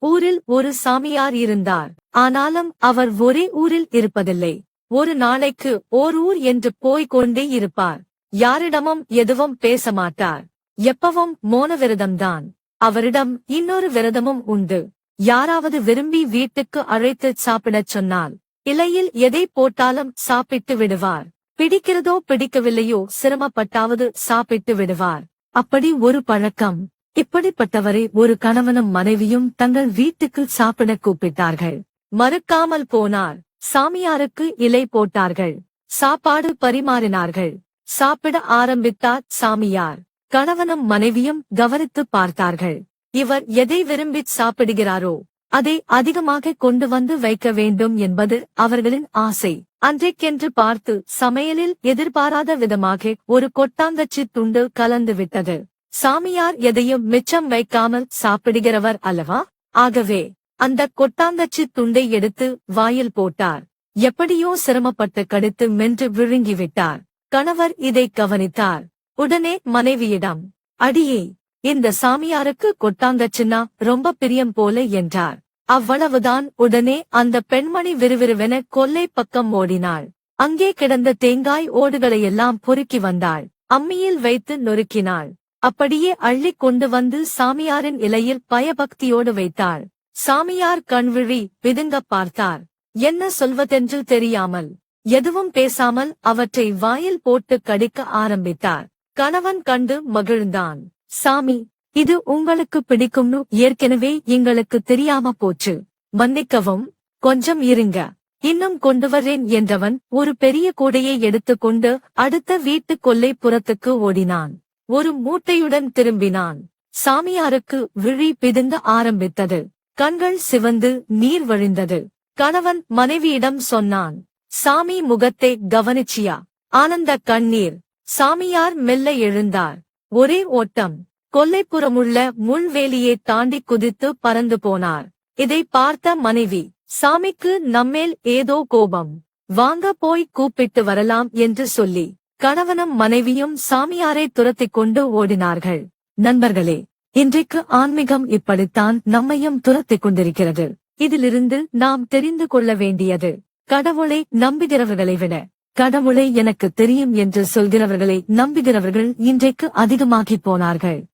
ஊரில் ஒரு சாமியார் இருந்தார். ஆனாலும் அவர் ஒரே ஊரில் இருப்பதில்லை. ஒரு நாளைக்கு ஓர் ஊர் என்று போய்க் கொண்டே இருப்பார். யாரிடமும் எதுவும் பேச மாட்டார். எப்பவும் மோன விரதம்தான். அவரிடம் இன்னொரு விரதமும் உண்டு. யாராவது விரும்பி வீட்டுக்கு அழைத்துச் சாப்பிடச் சொன்னால் இலையில் எதை போட்டாலும் சாப்பிட்டு விடுவார். பிடிக்கிறதோ பிடிக்கவில்லையோ சிரமப்பட்டாவது சாப்பிட்டு விடுவார். அப்படி ஒரு பழக்கம். இப்படிப்பட்டவரை ஒரு கணவனும் மனைவியும் தங்கள் வீட்டுக்கு சாப்பிட கூப்பிட்டார்கள். மறுக்காமல் போனார். சாமியாருக்கு இலை போட்டார்கள். சாப்பாடு பரிமாறினார்கள். சாப்பிட ஆரம்பித்தார் சாமியார். கணவனும் மனைவியும் கவனித்து பார்த்தார்கள். இவர் எதை விரும்பிச் சாப்பிடுகிறாரோ அதை அதிகமாக கொண்டு வந்து வைக்க வேண்டும் என்பது அவர்களின் ஆசை. அன்றைக்கென்று பார்த்து சமையலில் எதிர்பாராத விதமாக ஒரு கொட்டாங்கச்சி துண்டு கலந்து விட்டது. சாமியார் எதையும் மிச்சம் வைக்காமல் சாப்பிடுகிறவர் அல்லவா? ஆகவே அந்த கொட்டாங்கச்சி துண்டை எடுத்து வாயில் போட்டார். எப்படியோ சிரமப்பட்டு கடித்து மென்று விழுங்கிவிட்டார். கணவர் இதை கவனித்தார். உடனே மனைவியிடம் அடியே இந்த சாமியாருக்கு கொட்டாங்கச்சின்னா ரொம்ப பிரியம் போல என்றார். அவ்வளவுதான் உடனே அந்த பெண்மணி விறுவிறுவென கொல்லை பக்கம் ஓடினாள். அங்கே கிடந்த தேங்காய் ஓடுகளையெல்லாம் பொறுக்கி வந்தாள். அம்மியில் வைத்து நொறுக்கினாள். அப்படியே அள்ளிக் கொண்டு வந்து சாமியாரின் இலையில் பயபக்தியோடு வைத்தாள். சாமியார் கண்விழி பிதுங்க பார்த்தார். என்ன சொல்வதென்று தெரியாமல் எதுவும் பேசாமல் அவற்றை வாயில் போட்டு கடிக்க ஆரம்பித்தார். கணவன் கண்டு மகிழ்ந்தான். சாமி இது உங்களுக்கு பிடிக்கும்னு ஏற்கனவே எங்களுக்கு தெரியாம போச்சு. மன்னிக்கவும் கொஞ்சம் இருங்க. இன்னும் கொண்டு வரேன் என்றவன் ஒரு பெரிய கூடையை எடுத்துக்கொண்டு அடுத்த வீட்டு கொல்லைப்புறத்துக்கு ஓடினான். ஒரு மூட்டையுடன் திரும்பினான். சாமியாருக்கு விழி பிதுங்க ஆரம்பித்தது. கண்கள் சிவந்து நீர் வழிந்தது. கணவன் மனைவியிடம் சொன்னான் சாமி முகத்தை கவனிச்சியா? ஆனந்த கண்ணீர். சாமியார் மெல்ல எழுந்தார். ஒரே ஓட்டம். கொல்லைப்புறமுள்ள முள்வேலியை தாண்டி குதித்து பறந்து போனார். இதை பார்த்த மனைவி சாமிக்கு நம்மேல் ஏதோ கோபம். வாங்க போய் கூப்பிட்டு வரலாம் என்று சொல்லி கணவனும் மனைவியும் சாமியாரை துரத்திக் கொண்டு ஓடினார்கள். நண்பர்களே இன்றைக்கு ஆன்மீகம் இப்படித்தான் நம்மையும் துரத்திக் கொண்டிருக்கிறது. இதிலிருந்து நாம் தெரிந்து கொள்ள வேண்டியது கடவுளை நம்புகிறவர்களை விட. கடவுளை எனக்கு தெரியும் என்று சொல்கிறவர்களை நம்புகிறவர்கள் இன்றைக்கு அதிகமாகிப் போனார்கள்.